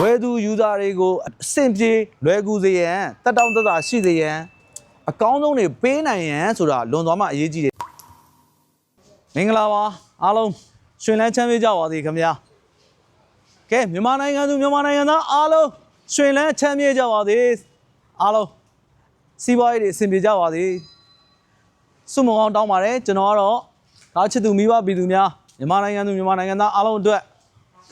ဝယ်သူယူဇာတွေကိုအဆင့်ပြေလွယ်ကူစေရန်တက်တောင့်တက်တာရှိစေရန်အကောင်းဆုံးတွေပေးနိုင်ရန်ဆိုတာလွန်သွားမှအရေးကြီးတယ်မင်္ဂလာပါအားလုံးရှင်လန်းချမ်းမြေ့ကြပါစေခင်ဗျာကဲမြန်မာနိုင်ငံသူမြန်မာနိုင်ငံသားအားလုံးရှင်လန်းချမ်းမြေ့ကြပါစေအားလုံးစီးပွားရေးတွေအဆင်ပြေကြပါစေစုမုံအောင်တောင်းပါတယ်ကျွန်တော်ကတော့ကားချစ်သူမိဘပြည်သူများမြန်မာနိုင်ငံသူမြန်မာနိုင်ငံသားအားလုံးအတွက်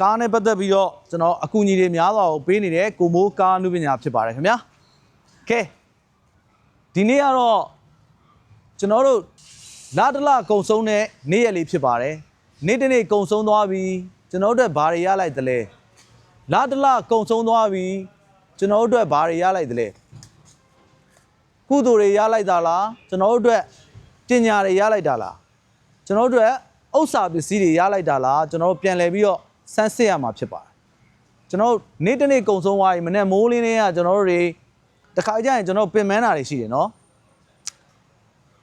ကားနဲ့ပတ်သက်ပြီးတော့ကျွန်တော်အကူအညီတွေများစွာကိုပေးနေတဲ့ကိုမိုးကားအမှုပညာဖြစ်ပါတယ်ခင်ဗျာ။ကဲဒီနေ့ကတော့ကျွန်တော်တို့လာတလကုံဆုံးတဲ့နေ့ရက်လေးဖြစ်ပါတယ်။နေ့တစ်နေ့ကုံဆုံးသွားပြီကျွန်တော်တို့အတွက်ဘာတွေရလိုက်သလဲ။လာတလကုံဆုံးသွားပြီကျွန်တော်တို့အတွက်ဘာတွေရလိုက်သလဲ။ကုသိုလ်တွေရလိုက်တာလားကျွန်တော်တို့အတွက်ပညာတွေရလိုက်တာလား။ကျွန်တော်တို့အတွက်ဥစ္စာပစ္စည်းတွေရလိုက်တာလားကျွန်တော်တို့ပြန်လဲပြီးတော့ စမ်းစစ်ရမှာဖြစ်ပါတယ်ကျွန်တော်တို့နေ့တစ်နေ့ကုံဆုံးသွားပြီမနေ့မိုးလင်းလေးကကျွန်တော်တို့တွေတခါကြရင်ကျွန်တော်တို့ပင်မန်းတာတွေရှိတယ်နော်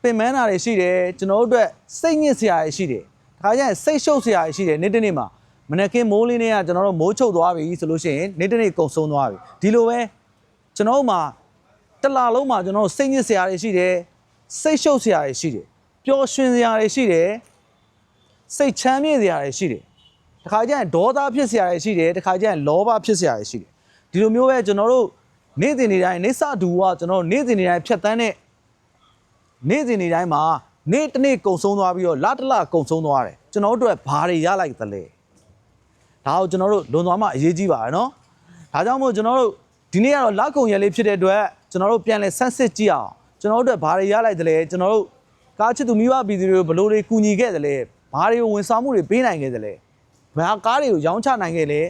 ပင်မန်းတာတွေရှိတယ်ကျွန်တော်တို့အတွက်စိတ်ညစ်စရာတွေရှိတယ်တခါကြရင်စိတ်ရှုပ်စရာတွေရှိတယ်နေ့တစ်နေ့မှာမနေ့ကင်းမိုးလင်းလေးကကျွန်တော်တို့မိုးချုပ်သွားပြီဆိုလို့ရှိရင်နေ့တစ်နေ့ကုံဆုံးသွားပြီဒီလိုပဲကျွန်တော်တို့မှာတစ်လလုံးမှာကျွန်တော်တို့စိတ်ညစ်စရာတွေရှိတယ်စိတ်ရှုပ်စရာတွေရှိတယ်ပျော်ရွှင်စရာတွေရှိတယ်စိတ်ချမ်းမြေ့စရာတွေရှိတယ် တခါကျရင်ဒေါသဖြစ်စရာတွေရှိတယ်တခါကျရင်လောဘဖြစ်စရာတွေရှိတယ်ဒီလိုမျိုးပဲကျွန်တော်တို့နေ့စဉ်နေ့တိုင်းနေစဒူကကျွန်တော်တို့နေ့စဉ်နေ့တိုင်းဖြတ်တန်းတဲ့နေ့စဉ်နေ့တိုင်းမှာနေ့တစ်နေ့ကုံဆုံးသွားပြီးတော့လတစ်လကုံဆုံးသွားတယ်ကျွန်တော်တို့အတွက်ဘာတွေရလိုက်သလဲဒါကိုကျွန်တော်တို့လွန်သွားမှအရေးကြီးပါရနော်ဒါကြောင့်မို့ကျွန်တော်တို့ဒီနေ့ကတော့လကုံရက်လေးဖြစ်တဲ့အတွက်ကျွန်တော်တို့ပြန်လဲဆန်းစစ်ကြည့်အောင်ကျွန်တော်တို့အတွက်ဘာတွေရလိုက်သလဲကျွန်တော်တို့ကားချစ်သူမိဘပြည်သူတွေကိုဘယ်လိုတွေကူညီခဲ့တယ်လဲဘာတွေကိုဝန်ဆောင်မှုတွေပေးနိုင်ခဲ့တယ်လဲ ဘာကားတွေကိုရောင်းချနိုင်ခဲ့လဲ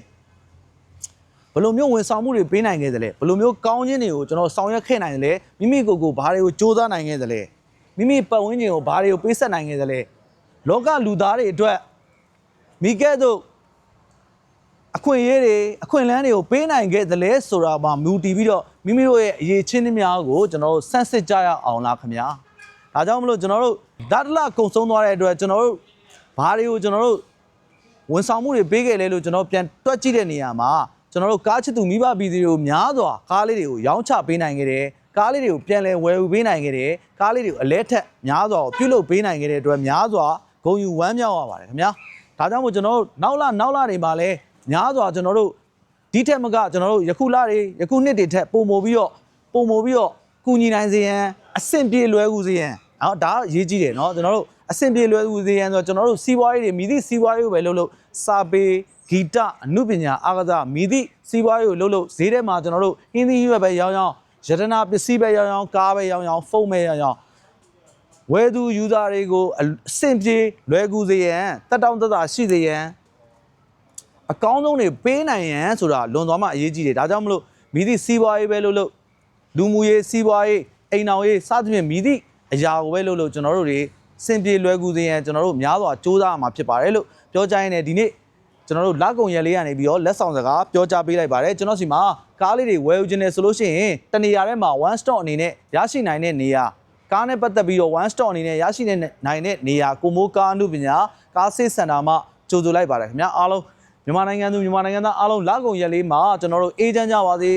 ဘယ်လိုမျိုးဝန်ဆောင်မှုတွေပေးနိုင်ခဲ့တယ်လဲဘယ်လိုမျိုးကောင်းခြင်းတွေကိုကျွန်တော်ဆောင်ရွက်ခဲ့နိုင်တယ်လဲမိမိကိုယ်ကိုဘာတွေကိုစူးစမ်းနိုင်ခဲ့တယ်လဲမိမိပတ်ဝန်းကျင်ကိုဘာတွေကိုပေးဆက်နိုင်ခဲ့တယ်လဲလောကလူသားတွေအတွက်မိကဲ့သို့အခွင့်အရေးတွေအခွင့်အလမ်းတွေကိုပေးနိုင်ခဲ့တယ်လဲဆိုတာမှမူတည်ပြီးတော့မိမိတို့ရဲ့အရေးချင်းတွေများကိုကျွန်တော်တို့စမ်းစစ်ကြရအောင်လားခင်ဗျာဒါကြောင့်မလို့ကျွန်တော်တို့ဓာတ်တလကုံဆုံးသွားတဲ့အတွက်ကျွန်တော်တို့ဘာတွေကိုကျွန်တော်တို့ ဝန်ဆောင်မှုတွေပေးခဲ့လဲလို့ကျွန်တော်ပြန်တွက်ကြည့်တဲ့နေရာမှာကျွန်တော်တို့ကားချစ်သူမိဘပြည်သူတွေကိုများစွာကားလေးတွေကိုရောင်းချပေးနိုင်ခဲ့တယ်ကားလေးတွေကိုပြန်လဲဝယ်ယူပေးနိုင်ခဲ့တယ်ကားလေးတွေကိုအလဲထက်များစွာကိုပြုလုပ်ပေးနိုင်ခဲ့တဲ့အတွက်များစွာဂုဏ်ယူဝမ်းမြောက်ရပါတယ်ခင်ဗျာဒါကြောင့်မို့ကျွန်တော်တို့နောက်လနောက်လတွေမှာလဲများစွာကျွန်တော်တို့ဒီထက်မကကျွန်တော်တို့ယခုလတွေယခုနှစ်တွေထက်ပုံမိုပြီးတော့ပုံမိုပြီးတော့ကူညီနိုင်စေရန်အဆင့်ပြေလွယ်ကူစေရန်နော်ဒါအရေးကြီးတယ်နော်ကျွန်တော်တို့အဆင်ပြေလွယ်ကူစေရန်ဆိုတော့ကျွန်တော်တို့စီးပွားရေးတွေမိသည့်စီးပွားရေးကိုပဲလုပ်လို့ စာပေဂီတအနုပညာအားကစားမိသည့်စီးပွားရေးကိုလုပ်လို့ဈေးထဲမှာကျွန်တော်တို့ဟင်းသီးရွက်ပဲရောင်းရောင်းယတနာပစ္စည်းပဲရောင်းရောင်းကားပဲရောင်းရောင်းဖုန်းပဲရောင်းရောင်းဝယ်သူယူဇာတွေကိုအဆင်ပြေလွယ်ကူစေရန်တက်တောင့်တက်တာရှိစေရန်အကောင်းဆုံးတွေပေးနိုင်ရန်ဆိုတာလွန်သွားမှအရေးကြီးတယ်ဒါကြောင့်မလို့မိသည့်စီးပွားရေးပဲလုပ်လို့လူမှုရေးစီးပွားရေးအိမ်အောင်ရေးစသဖြင့်မြည်သည့်အရာကိုပဲလို့လို့ကျွန်တော်တို့တွေစင်ပြေလွယ်ကူစေရန်ကျွန်တော်တို့များစွာစူးစမ်းရမှာဖြစ်ပါတယ်လို့ ပြောကြရင်လည်းဒီနေ့ကျွန်တော်တို့လက်ကုံရက်လေးကနေပြီးတော့လက်ဆောင်စကားပြောကြားပေးလိုက်ပါတယ်ကျွန်တော်စီမှာကားလေးတွေဝယ်ယူခြင်းနဲ့ဆိုလို့ရှိရင်တနေရာထဲမှာ one stop အနေနဲ့ရရှိနိုင်တဲ့နေရာကားနဲ့ပတ်သက်ပြီးတော့ one stop အနေနဲ့ရရှိနိုင်တဲ့နေရာကိုမိုးကားအမှုပညာကားဆေးစင်တာမှာကြိုဆိုလိုက်ပါတယ်ခင်ဗျာအားလုံးမြန်မာနိုင်ငံသူမြန်မာနိုင်ငံသားအားလုံးလက်ကုံရက်လေးမှာကျွန်တော်တို့အေးချမ်းကြပါစေ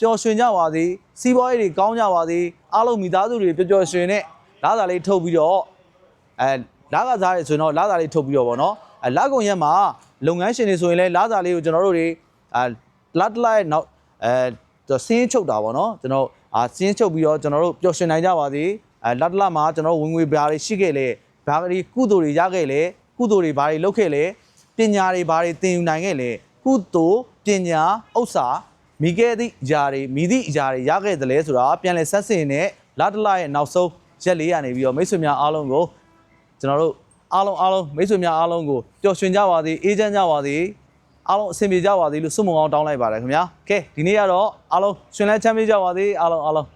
ပျော်ရွှင်ကြပါစေစီးပွားရေးတွေကောင်းကြပါစေအားလုံးမိသားစုတွေပျော်ပျော်ရွှင်နဲ့လာသာလေးထုတ်ပြီးတော့အဲ လာကစားရဆိုရင်တော့လာသာလေးထုတ်ပြီးတော့ဗောနော်အဲလာကုံရက်မှာလုပ်ငန်းရှင်တွေဆိုရင်လည်းလာသာလေးကိုကျွန်တော်တို့တွေအဲလတ်လိုက်နောက်အဲစင်းချုပ်တာဗောနော်ကျွန်တော်အာစင်းချုပ်ပြီးတော့ကျွန်တော်တို့ပျော်ရွှင်နိုင်ကြပါစေအဲလတ်လမှာကျွန်တော်တို့ဝင်ငွေဘာတွေရှိခဲ့လဲဘာတွေကုသိုလ်တွေရခဲ့လဲကုသိုလ်တွေဘာတွေလုပ်ခဲ့လဲပညာတွေဘာတွေသင်ယူနိုင်ခဲ့လဲကုသိုလ်ပညာဥစ္စာမိခဲ့သည့်အရာတွေမိသည့်အရာတွေရခဲ့တယ်လဲဆိုတာပြန်လည်ဆက်စင်နဲ့လာတလာရဲ့နောက်ဆုံးရက်လေးရနေပြီးတော့မိတ်ဆွေများအားလုံးကို ကျွန်တော်တို့အားလုံးအားလုံးမိတ်ဆွေများအားလုံးကိုပျော်ရွှင်ကြပါစေအေးချမ်းကြပါစေအားလုံးအဆင်ပြေကြပါစေလို့ဆုမွန်ကောင်းတောင်းလိုက်ပါတယ်ခင်ဗျာကဲဒီနေ့ကတော့အားလုံးရှင်လဲချမ်းမြေ့ကြပါစေအားလုံးအားလုံး